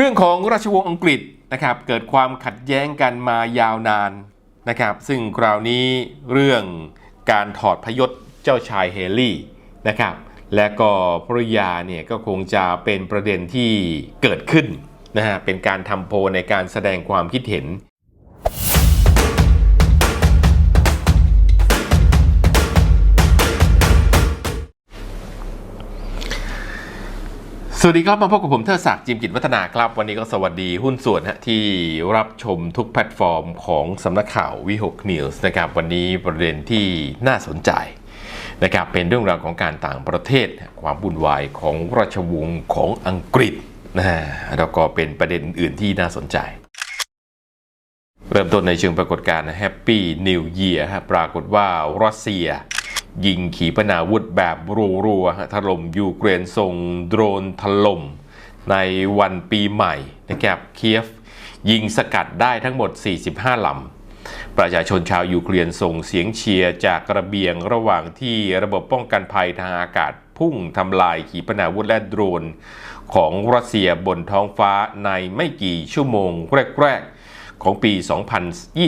เรื่องของราชวงศ์อังกฤษนะครับเกิดความขัดแย้งกันมายาวนานนะครับ ซึ่งคราวนี้เรื่องการถอดพยศเจ้าชายเฮลี่นะครับ และก็ภรยาเนี่ยก็คงจะเป็นประเด็นที่เกิดขึ้นนะฮะเป็นการทำโพในการแสดงความคิดเห็น สวัสดีครับมาพบกับผมเทอศักดิ์จิมกิจวัฒนาครับ วันนี้ก็สวัสดีหุ้นส่วนฮะที่รับชมทุกแพลตฟอร์มของสำนักข่าววิหกนิวส์นะครับวันนี้ประเด็นที่น่าสนใจนะครับเป็นเรื่องราวของการต่างประเทศ ความวุ่นวายของราชวงศ์ของอังกฤษนะฮะแล้วก็เป็นประเด็นอื่นที่น่าสนใจ เริ่มต้นในเชิงปรากฏการณ์แฮปปี้นิวเยียร์ปรากฏว่ารัสเซีย ยิงขีปนาวุธแบบรัวๆถล่มยูเครนส่งโดรนถล่มในวันปีใหม่นะครับเคียฟ ยิงสกัดได้ทั้งหมด 45 ลำ ประชาชนชาวยูเครนส่งเสียงเชียร์จากกระเบียงระหว่างที่ระบบป้องกันภัยทางอากาศพุ่งทำลายขีปนาวุธและโดรน ของรัสเซียบนท้องฟ้าในไม่กี่ชั่วโมงแรก ๆ ของปี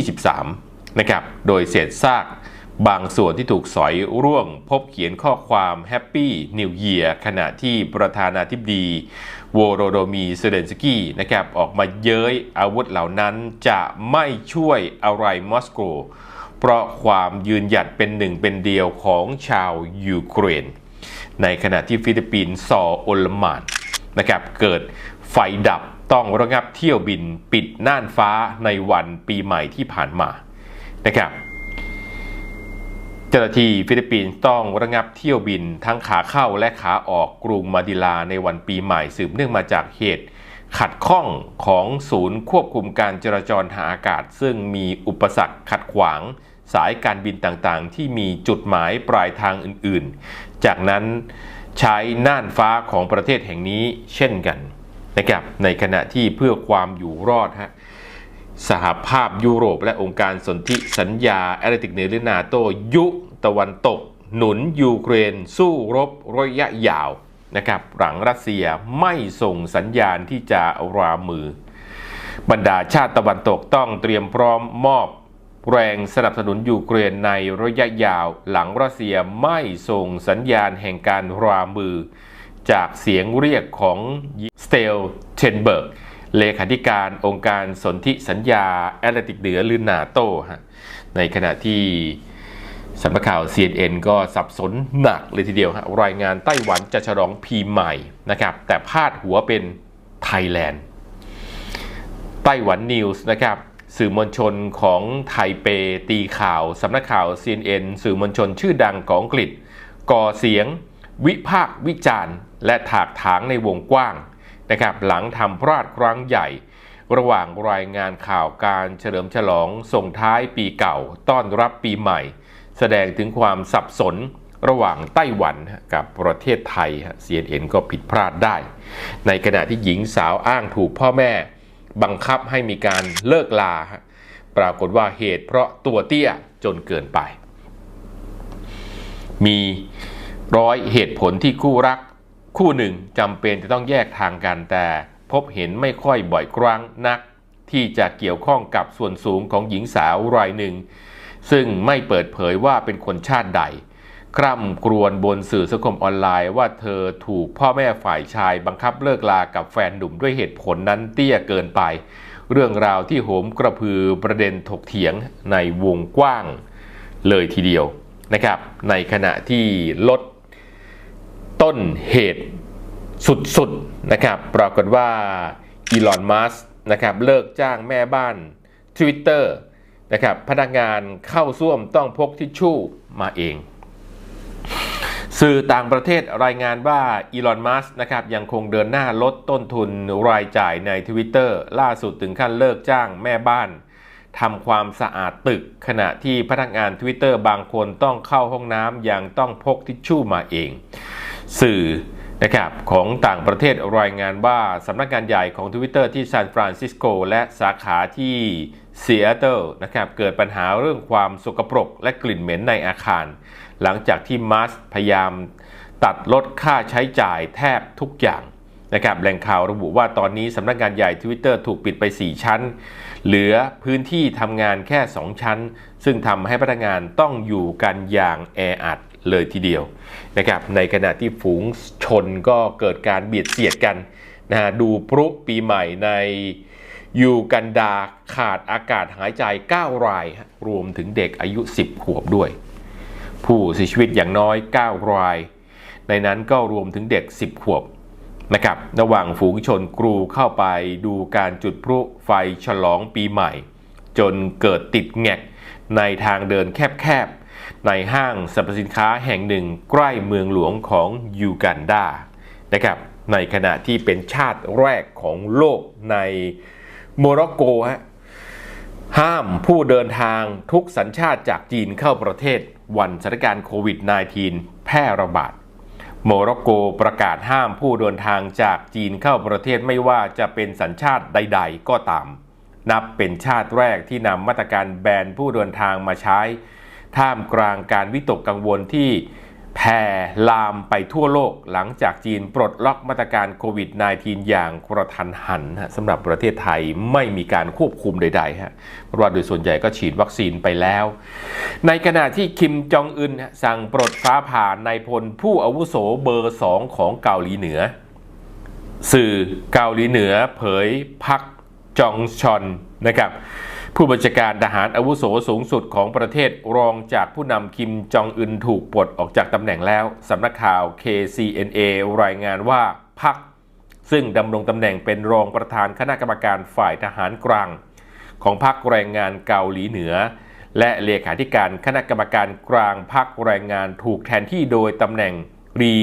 2023 นะครับ โดยเศษซาก บางส่วนที่ถูกสอยร่วงพบเขียนข้อความ Happy New Year ขณะที่ประธานาธิบดีโวโรโดมีเซเลนสกี้นะครับออกมาเย้ยอาวุธเหล่านั้นจะไม่ช่วยอะไรมอสโก เพราะความยืนหยัดเป็นหนึ่งเป็นเดียวของชาวยูเครน ในขณะที่ฟิลิปปินส์ซอโอลมานนะครับเกิดไฟดับต้องระงับเที่ยวบินปิดน่านฟ้าในวันปีใหม่ที่ผ่านมานะครับ เจ้าหน้าที่ฟิลิปปินส์ต้องระงับเที่ยวบินทั้งขาเข้าและขาออกกรุงมาดิลาในวันปีใหม่สืบเนื่องมาจากเหตุขัดข้องของศูนย์ควบคุมการจราจรทางอากาศ ซึ่งมีอุปสรรคขัดขวางสายการบินต่างๆ ที่มีจุดหมายปลายทางอื่นๆ จากนั้นใช้น่านฟ้าของประเทศแห่งนี้เช่นกันนะครับในขณะที่เพื่อความอยู่รอดฮะสหภาพยุโรปและองค์การสนธิสัญญาแอตแลนติกเหนือหรือนาโตยุ ตะวันตก หนุนยูเครน สู้รบระยะยาวนะครับหลังรัสเซียไม่ส่งสัญญาณที่จะรามือ บรรดาชาติตะวันตกต้องเตรียมพร้อมมอบแรงสนับสนุนยูเครนในระยะยาว หลังรัสเซียไม่ส่งสัญญาณแห่งการรามือ จากเสียงเรียกของสเตลเทนเบิร์กเลขาธิการองค์การสนธิสัญญาแอตแลนติกเหนือหรือนาโตฮะในขณะที่ สำนักข่าว CNN ก็สับสนหนักเลยทีเดียวฮะรายงานไต้หวันจะฉลองปีใหม่นะครับ แต่พาดหัวเป็นไทยแลนด์ไต้หวันนิวส์นะครับ สื่อมวลชนของไทเปตีข่าวสำนักข่าว CNN สื่อมวลชนชื่อดังของอังกฤษ ก่อเสียง วิพากษ์วิจารณ์ และถากถางในวงกว้างนะครับ หลังทำพลาดครั้งใหญ่ระหว่างรายงานข่าวการเฉลิมฉลองส่งท้ายปีเก่าต้อนรับปีใหม่ แสดงถึงความสับสนระหว่างไต้หวันกับประเทศไทย CNN ก็ผิดพลาดได้ ในขณะที่หญิงสาวอ้างถูกพ่อแม่ บังคับให้มีการเลิกลา ปรากฏว่าเหตุเพราะตัวเตี้ยจนเกินไป มีร้อยเหตุผลที่คู่รักคู่หนึ่งจำเป็นจะต้องแยกทางกันแต่พบเห็นไม่ค่อยบ่อยครั้งนัก ที่จะเกี่ยวข้องกับส่วนสูงของหญิงสาวรายหนึ่ง ซึ่งไม่เปิดเผยว่าเป็นคนชาติใด คร่ำกรวนบนสื่อสังคมออนไลน์ว่าเธอถูกพ่อแม่ฝ่ายชายบังคับเลิกลากับแฟนหนุ่มด้วยเหตุผลนั้นเตี้ยเกินไป เรื่องราวที่โหมกระพือประเด็นถกเถียงในวงกว้างเลยทีเดียวนะครับ ในขณะที่ลดต้นเหตุสุดๆนะครับ ปรากฏว่าอีลอน มัสนะครับ เลิกจ้างแม่บ้าน Twitter นะครับพนักงานเข้าซ่วมต้องพกทิชชู่มาเอง สื่อต่างประเทศรายงานว่าอีลอนมัสนะครับยังคงเดินหน้าลดต้นทุนรายจ่ายใน Twitter ล่าสุดถึงขั้นเลิกจ้างแม่บ้านทำความสะอาดตึกขณะที่พนักงาน Twitter บางคนต้องเข้าห้องน้ำยังต้องพกทิชชู่มาเอง สื่อนะครับของต่างประเทศรายงานว่าสำนักงานใหญ่ของ Twitter ที่ซานฟรานซิสโกและสาขาที่ ซีแอตเทิลนะครับเกิดปัญหาเรื่องความสกปรกและกลิ่นเหม็นในอาคาร หลังจากที่มัสพยายามตัดลดค่าใช้จ่ายแทบทุกอย่างนะครับแหล่งข่าวระบุว่าตอนนี้สำนักงานใหญ่ Twitter ถูกปิดไป 4 ชั้น เหลือพื้นที่ทำงานแค่ 2 ชั้น ซึ่งทำให้พนักงานต้องอยู่กันอย่างแออัดเลยทีเดียวนะครับในขณะที่ฝูงชนก็เกิดการเบียดเสียดกันนะฮะดูพรุปีใหม่ใน ยูกันดาขาดอากาศหายใจ 9 ราย รวมถึงเด็กอายุ 10 ขวบด้วย ผู้เสียชีวิตอย่างน้อย 9 ราย ในนั้นก็รวมถึงเด็ก 10 ขวบนะครับระหว่างฝูงชนกรูเข้าไปดูการจุดพลุไฟฉลองปีใหม่ จนเกิดติดแงกในทางเดินแคบๆ ในห้างสรรพสินค้าแห่งหนึ่งใกล้เมืองหลวงของยูกันดานะครับในขณะที่เป็นชาติแรกของโลกใน โมร็อกโกฮะห้ามผู้เดินทางทุกสัญชาติจากจีนเข้าประเทศวันสถานการณ์โควิด -19 แพร่ระบาด โมร็อกโกประกาศห้ามผู้เดินทางจากจีนเข้าประเทศไม่ว่าจะเป็นสัญชาติใด ๆ ก็ตาม นับเป็นชาติแรกที่นำมาตรการแบนผู้เดินทางมาใช้ ท่ามกลางการวิตกกังวลที่ แผ่ลามไปทั่วโลกหลังจากจีนปลดล็อกมาตรการโควิด -19 อย่างกระทันหันสำหรับประเทศไทยไม่มีการควบคุมใดๆฮะเพราะว่าโดยส่วนใหญ่ก็ฉีดวัคซีนไปแล้ว ในขณะที่คิมจองอึนสั่งปลดฟ้าผ่านในพลผู้อาวุโสเบอร์สองของเกาหลีเหนือ สื่อเกาหลีเหนือเผยพักจองชอนนะครับ ผู้บัญชาการทหารอาวุโสสูงสุดของประเทศรองจากผู้นำคิมจองอึนถูกปลดออกจากตำแหน่งแล้วสำนักข่าว KCNA รายงานว่าพักซึ่งดำรงตำแหน่งเป็นรองประธานคณะกรรมการฝ่ายทหารกลาง ของพรรคแรงงานเกาหลีเหนือ และเลขาธิการคณะกรรมการกลางพรรคแรงงานถูกแทนที่โดยตำแหน่งรี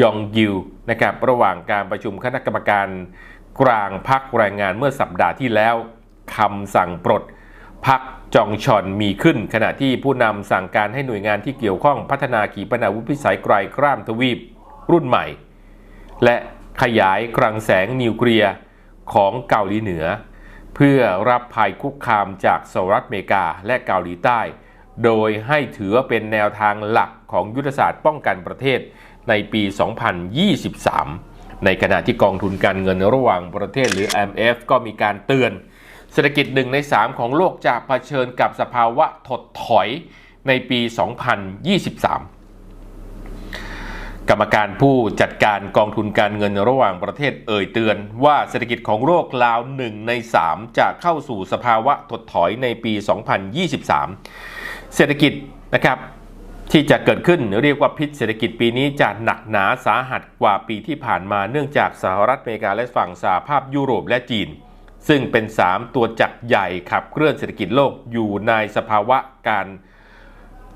ยองยิวนะครับระหว่างการประชุมคณะกรรมการกลางพรรคแรงงานเมื่อสัปดาห์ที่แล้วคำสั่งปลด พักจองชอนมีขึ้น ขณะที่ผู้นำสั่งการให้หน่วยงานที่เกี่ยวข้องพัฒนาขีปนาวุธพิสัยไกลกล้ามทวีปรุ่นใหม่ และขยายกรังแสงนิวเคลียร์ของเกาหลีเหนือ เพื่อรับภัยคุกคามจากสหรัฐอเมริกาและเกาหลีใต้ โดยให้ถือเป็นแนวทางหลักของยุทธศาสตร์ป้องกันประเทศในปี 2023 ในขณะที่กองทุนการเงินระหว่างประเทศหรือ IMF ก็มีการเตือน เศรษฐกิจหนึ่งใน 3 ของโลกจะเผชิญกับสภาวะถดถอยในปี 2023 กรรมการผู้จัดการกองทุนการเงินระหว่างประเทศเอ่ยเตือนว่าเศรษฐกิจของโลกราวหนึ่งใน 3 จะเข้าสู่สภาวะถดถอยในปี 2023 เศรษฐกิจนะครับที่จะเกิดขึ้นเรียกว่าพิษเศรษฐกิจปีนี้จะหนักหนาสาหัสกว่าปีที่ผ่านมาเนื่องจากสหรัฐอเมริกาและฝั่งสหภาพยุโรปและจีน ซึ่งเป็น 3 ตัวจักรใหญ่ขับเคลื่อนเศรษฐกิจโลกอยู่ในสภาวะการ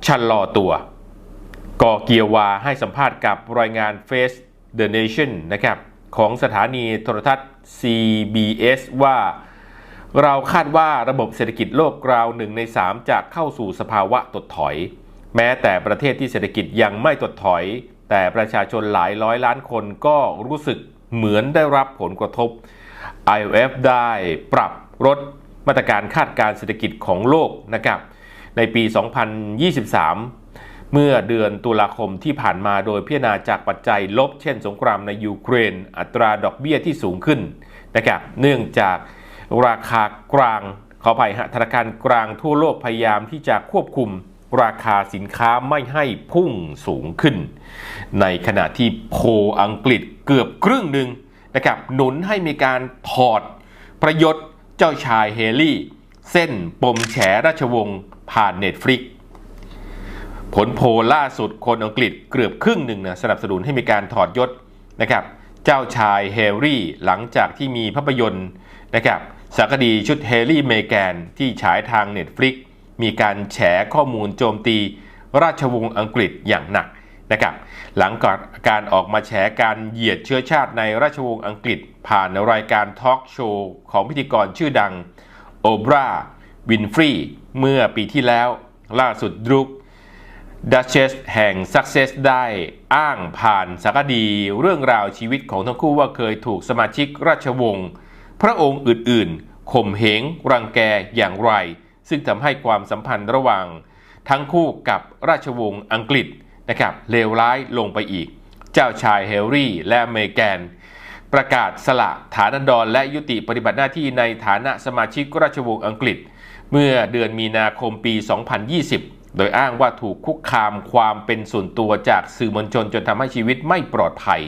ชะลอตัว กอเกียวาให้สัมภาษณ์กับรายงาน Face the Nation นะครับของสถานีโทรทัศน์ CBS ว่าเราคาดว่าระบบเศรษฐกิจโลกราวหนึ่งใน 3 จะเข้าสู่สภาวะตดถอย แม้แต่ประเทศที่เศรษฐกิจยังไม่ตดถอย แต่ประชาชนหลายร้อยล้านคนก็รู้สึกเหมือนได้รับผลกระทบ IMF ได้ปรับลดมาตรการคาดการเศรษฐกิจของโลกนะครับในปี 2023 เมื่อเดือนตุลาคมที่ผ่านมาโดยพิจารณาจากปัจจัยลบเช่นสงครามในยูเครน อัตราดอกเบี้ยที่สูงขึ้นนะครับเนื่องจากราคากลางขออภัยฮะธนาคารกลางทั่วโลกพยายามที่จะควบคุมราคาสินค้าไม่ให้พุ่งสูงขึ้น ในขณะที่โพอังกฤษเกือบครึ่งหนึ่ง นะครับหนุนให้มีการถอดประยศเจ้าชายเฮลี่ เส้นปมแฉราชวงศ์ผ่านเน็ตฟลิกผลโพลล่าสุดคนอังกฤษเกือบครึ่งหนึ่งนะสนับสนุนให้มีการถอดยศนะครับเจ้าชายเฮรี่หลังจากที่มีภาพยนตร์นะครับสารคดีชุดเฮรี่เมแกนที่ฉายทางเน็ตฟลิกมีการแฉข้อมูลโจมตีราชวงศ์อังกฤษอย่างหนัก นะครับหลังการออกมาแฉการเหยียดเชื้อชาติในราชวงศ์อังกฤษ ผ่านรายการทอล์กโชว์ของพิธีกรชื่อดังโอบราวินฟรีเมื่อปีที่แล้ว ล่าสุดดรุกดัชเชสแห่งซักเซสได้อ้างผ่านสารคดีเรื่องราวชีวิตของทั้งคู่ว่าเคยถูกสมาชิกราชวงศ์พระองค์อื่นๆข่มเหงรังแกอย่างไร ซึ่งทำให้ความสัมพันธ์ระหว่าง ทั้งคู่กับราชวงศ์อังกฤษ นะครับเลวร้ายลงไปอีก เจ้าชายเฮลรี่และเมแกน ประกาศสละฐานันดรและยุติปฏิบัติหน้าที่ในฐานะสมาชิกราชวงศ์อังกฤษ เมื่อเดือนมีนาคมปี 2020 โดยอ้างว่าถูกคุกคามความเป็นส่วนตัวจากสื่อมวลชนจนทำให้ชีวิตไม่ปลอดภัย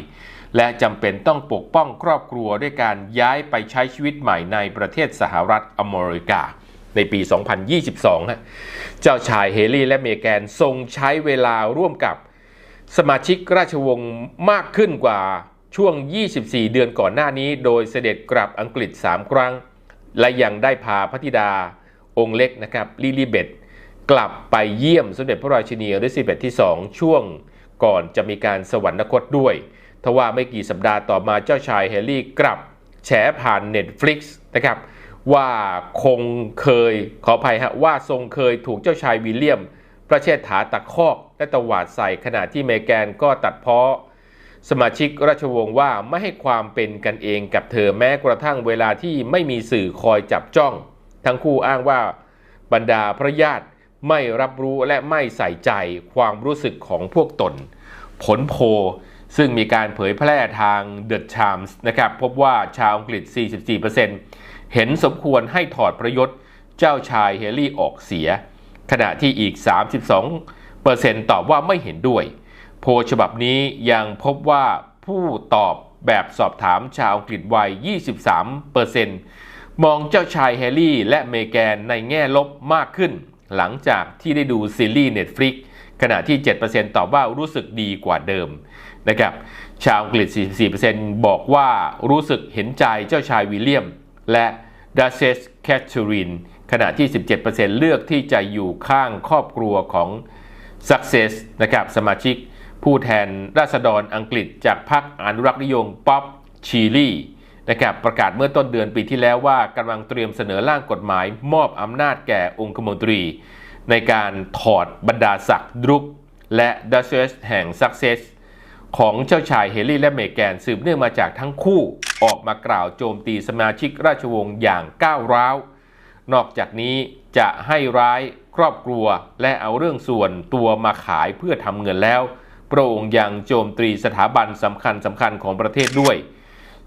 และจำเป็นต้องปกป้องครอบครัวด้วยการย้ายไปใช้ชีวิตใหม่ในประเทศสหรัฐอเมริกา ในปี 2022ฮะเจ้าชายเฮลี่และเมแกนทรงใช้เวลาร่วมกับสมาชิกราชวงศ์มากขึ้นกว่าช่วง 24 เดือนก่อนหน้านี้ โดยเสด็จกลับอังกฤษ 3 ครั้ง และยังได้พาพระธิดาองค์เล็กนะครับลิลิเบตกลับไปเยี่ยมสมเด็จพระราชินีอลิซาเบธที่ 2 ช่วงก่อนจะมีการสวรรคตด้วย ทว่าไม่กี่สัปดาห์ต่อมาเจ้าชายแฮลี่กลับแฉผ่าน Netflix นะครับ ว่าคงเคยขออภัยฮะว่าทรงเคยถูกเจ้าชายวิลเลียม ประเชษฐาตะคอกและตวาดใส่ขณะที่เมแกนก็ตัดเพ้อสมาชิกราชวงศ์ว่าไม่ให้ความเป็นกันเองกับเธอแม้กระทั่งเวลาที่ไม่มีสื่อคอยจับจ้อง ทั้งคู่อ้างว่าบรรดาพระญาติไม่รับรู้และไม่ใส่ใจความรู้สึกของพวกตน ผลโพลซึ่งมีการเผยแพร่ทาง The Times นะครับพบว่าชาวอังกฤษ 44% เห็นสมควรให้ถอดประยศเจ้าชายเฮลี่ออกเสีย ขณะที่อีก 32%ตอบว่าไม่เห็นด้วย โพลฉบับนี้ยังพบว่าผู้ตอบแบบสอบถามชาวอังกฤษวัย 23%มองเจ้าชายแฮลี่และเมแกนในแง่ลบมากขึ้น หลังจากที่ได้ดูซีรีส์ Netflix ขณะที่ 7%ตอบว่ารู้สึกดีกว่าเดิมนะครับ ชาวอังกฤษ 44%บอกว่ารู้สึกเห็นใจเจ้าชายวิลเลียม และดัชเชสแคทเธอรีนขณะที่ 17%เลือกที่จะอยู่ข้างครอบครัวของ Success นะครับสมาชิกผู้แทนราษฎรอังกฤษจากพรรคอนุรักษ์นิยมป๊อปชีลีนะครับประกาศเมื่อต้นเดือนปีที่แล้วว่ากำลังเตรียมเสนอร่างกฎหมาย มอบอำนาจแก่องคมนตรี ในการถอดบรรดาศักดิ์ดรุก และดัชเชสแห่ง Success ของเจ้าชายเฮลี่และเมแกนสืบเนื่องมาจากทั้งคู่ออกมากล่าวโจมตีสมาชิกราชวงศ์อย่างก้าวร้าว นอกจากนี้จะให้ร้ายครอบครัวและเอาเรื่องส่วนตัวมาขายเพื่อทำเงินแล้วพระองค์ยังโจมตีสถาบันสำคัญสำคัญของประเทศด้วย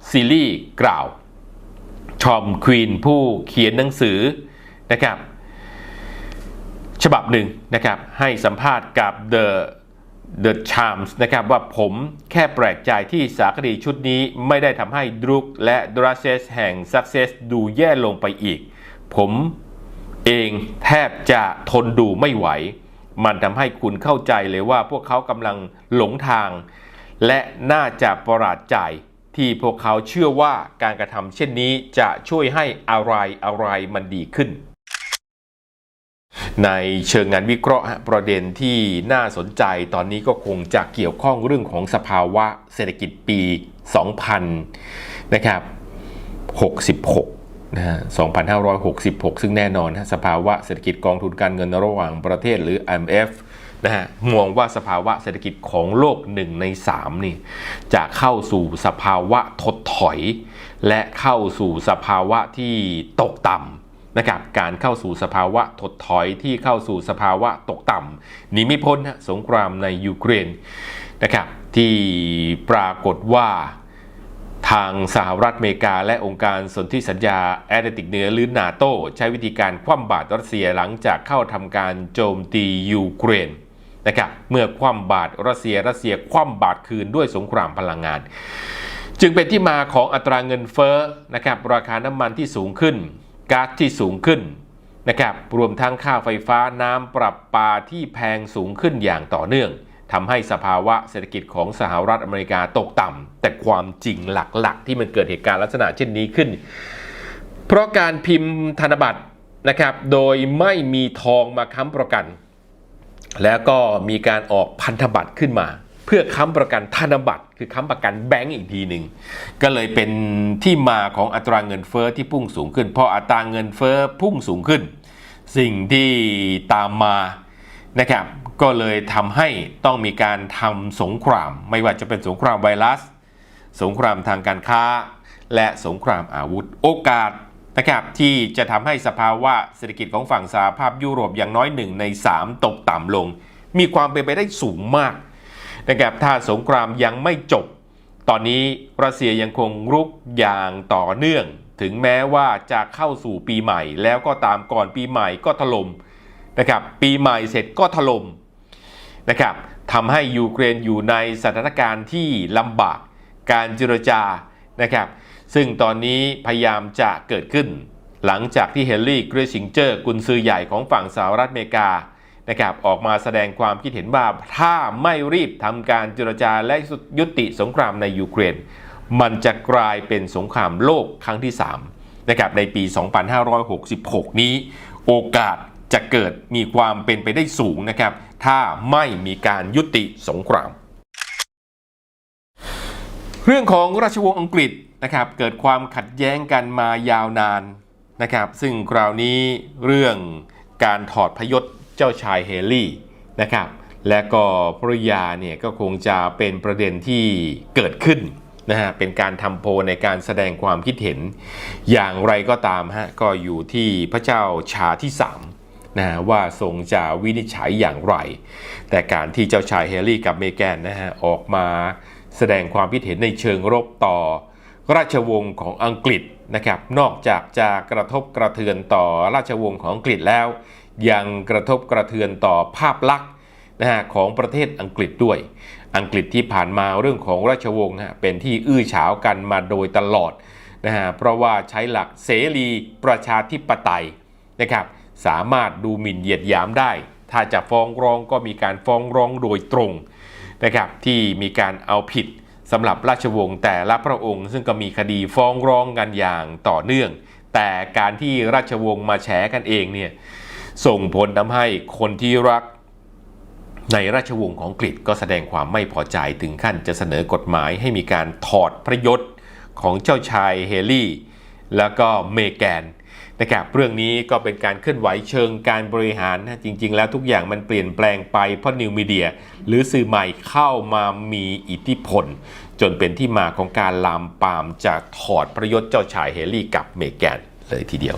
ซิลีกล่าว ชอมควีนผู้เขียนหนังสือนะครับ ฉบับหนึ่งนะครับให้สัมภาษณ์กับ The The Times นะครับว่าผมแค่แปลกใจที่สารคดีชุดนี้ไม่ได้ทำให้ดรุกและดราเซสแห่ง Success ดูแย่ลงไปอีก ผมเองแทบจะทนดูไม่ไหว มันทำให้คุณเข้าใจเลยว่าพวกเขากำลังหลงทาง และน่าจะประหลาดใจที่พวกเขาเชื่อว่าการกระทำเช่นนี้จะช่วยให้อะไรอะไรมันดีขึ้น ในเชิงงานวิเคราะห์ฮะประเด็นที่น่าสนใจตอนนี้ก็คงจะเกี่ยวข้องเรื่องของสภาวะเศรษฐกิจปี 2000 นะครับ 66 นะฮะ 2566 ซึ่งแน่นอนฮะสภาวะเศรษฐกิจกองทุนการเงินระหว่างประเทศหรือ IMF นะฮะมองว่าสภาวะเศรษฐกิจของโลก 1 ใน 3 นี่จะเข้าสู่สภาวะถดถอย และเข้าสู่สภาวะที่ตกต่ำ นะครับการเข้าสู่สภาวะถดถอยที่เข้าสู่สภาวะตกต่ำหนีไม่พ้นฮะสงครามในยูเครนนะครับที่ปรากฏว่าทางสหรัฐอเมริกา และองค์การสนธิสัญญาแอตแลนติกเหนือหรือนาโต ใช้วิธีการคว่ำบาตรรัสเซียหลังจากเข้าทำการโจมตียูเครนนะครับเมื่อคว่ำบาตรรัสเซียรัสเซียคว่ำบาตรคืนด้วยสงครามพลังงาน จึงเป็นที่มาของอัตราเงินเฟ้อนะครับราคาน้ำมันที่สูงขึ้น ก๊าซที่สูงขึ้นนะครับรวมทั้งค่าไฟฟ้าน้ำปรับปาที่แพงสูงขึ้นอย่างต่อเนื่องทำให้สภาวะเศรษฐกิจของสหรัฐอเมริกาตกต่ำแต่ความจริงหลักๆ ที่มันเกิดเหตุการณ์ลักษณะเช่นนี้ขึ้น เพราะการพิมพ์ธนบัตรนะครับโดยไม่มีทองมาค้ำประกัน แล้วก็มีการออกพันธบัตรขึ้นมา เพื่อค้ำประกันธนบัตรคือค้ำประกันแบงก์อีกทีหนึ่งก็เลยเป็นที่มาของอัตราเงินเฟอ้อที่พุ่งสูงขึ้นพออัตราเงินเฟอ้อพุ่งสูงขึ้น สิ่งที่ตามมานะครับก็เลยทำให้ต้องมีการทำสงคราม ไม่ว่าจะเป็นสงครามไวรัส สงครามทางการค้า และสงครามอาวุธ โอกาสนะครับที่จะทำให้สภาวะเศรษฐกิจของฝั่งสหภาพยุโรปอย่างน้อยหนึ่งใน 3 ตกต่ำลง มีความเป็นไปได้สูงมาก นะครับถ้าสงครามยังไม่จบ ตอนนี้รัสเซียยังคงรุกอย่างต่อเนื่อง ถึงแม้ว่าจะเข้าสู่ปีใหม่ แล้วก็ตามก่อนปีใหม่ก็ถล่มนะครับปีใหม่เสร็จก็ถล่มนะครับทำให้ยูเครนอยู่ในสถานการณ์ที่ลำบากการเจรจานะครับซึ่งตอนนี้พยายามจะเกิดขึ้น หลังจากที่เฮนรี่กรซิงเจอร์กุนซือใหญ่ของฝั่งสหรัฐอเมริกา นะครับออกมาแสดงความคิดเห็นว่าถ้าไม่รีบทำการเจรจาและยุติสงครามในยูเครน มันจะกลายเป็นสงครามโลกครั้งที่3นะครับในปี 2566 นี้ โอกาสจะเกิดมีความเป็นไปได้สูงนะครับ ถ้าไม่มีการยุติสงคราม เรื่องของราชวงศ์อังกฤษนะครับเกิดความขัดแย้งกันมายาวนานนะครับ ซึ่งคราวนี้เรื่องการถอดพยศ เจ้าชายเฮลี่นะครับ และก็ภรรยาเนี่ยก็คงจะเป็นประเด็นที่เกิดขึ้นนะฮะเป็นการทำโพในการแสดงความคิดเห็น อย่างไรก็ตามฮะก็อยู่ที่พระเจ้าชาที่3นะฮะว่าทรงจะวินิจฉัยอย่างไร แต่การที่เจ้าชายเฮลี่กับเมแกนนะฮะออกมาแสดงความคิดเห็นในเชิงรบต่อ ราชวงศ์ของอังกฤษนะครับ นอกจากจะกระทบกระเทือนต่อราชวงศ์ของอังกฤษแล้ว ยังกระทบกระเทือนต่อภาพลักษณ์นะฮะของประเทศอังกฤษด้วย อังกฤษที่ผ่านมาเรื่องของราชวงศ์ฮะเป็นที่อื้อฉาวกันมาโดยตลอดนะฮะเพราะว่าใช้หลักเสรีประชาธิปไตยนะครับสามารถดูหมิ่นเหยียดหยามได้ ถ้าจะฟ้องร้องก็มีการฟ้องร้องโดยตรงนะครับที่มีการเอาผิดสำหรับราชวงศ์แต่ละพระองค์ ซึ่งก็มีคดีฟ้องร้องกันอย่างต่อเนื่อง แต่การที่ราชวงศ์มาแฉกันเองเนี่ย ส่งผลทำให้คนที่รักในราชวงศ์ของอังกฤษก็แสดงความไม่พอใจถึงขั้นจะเสนอกฎหมายให้มีการถอดพระยศของเจ้าชายเฮลี่ แล้วก็เมแกนนะครับเรื่องนี้ก็เป็นการเคลื่อนไหวเชิงการบริหารนะจริง ๆ แล้วทุกอย่างมันเปลี่ยนแปลงไปเพราะนิวมีเดีย หรือสื่อใหม่เข้ามามีอิทธิพล จนเป็นที่มาของการลามปามจะถอดพระยศเจ้าชายเฮลี่กับเมแกนเลยทีเดียว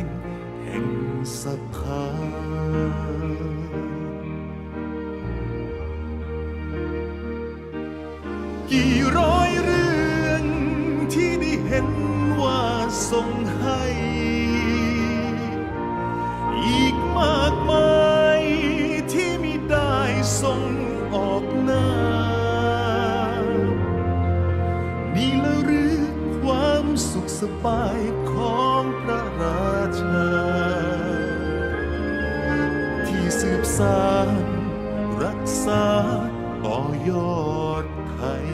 ง อยอดไทย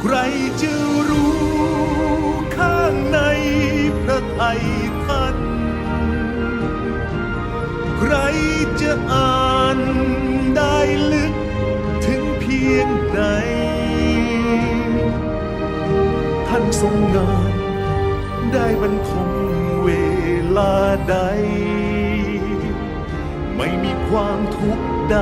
ใครจะรู้ข้างในพระไทยท่าน ใครจะอ่า ทรงงาน ได้บรรทมเวลาใด ไม่มีความทุกข์ใด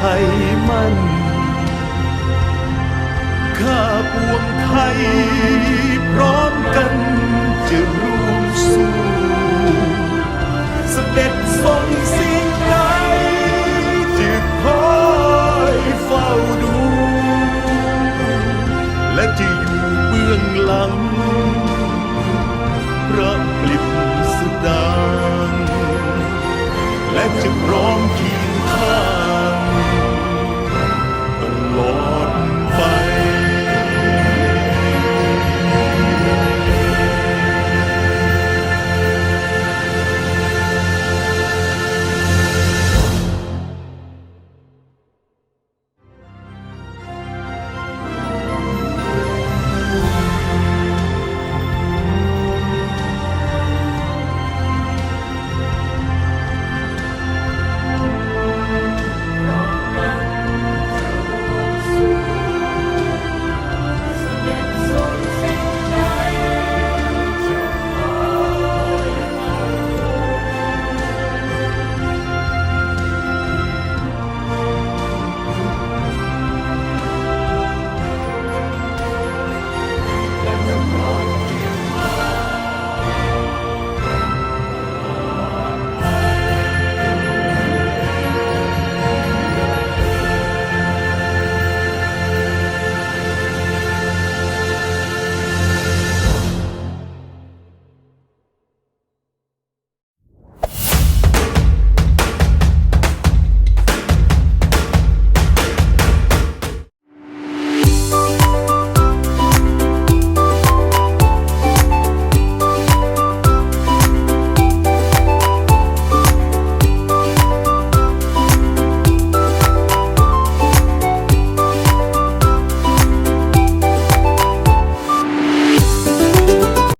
ไทยมั่นข้าปวงไทยพร้อมกันจะร่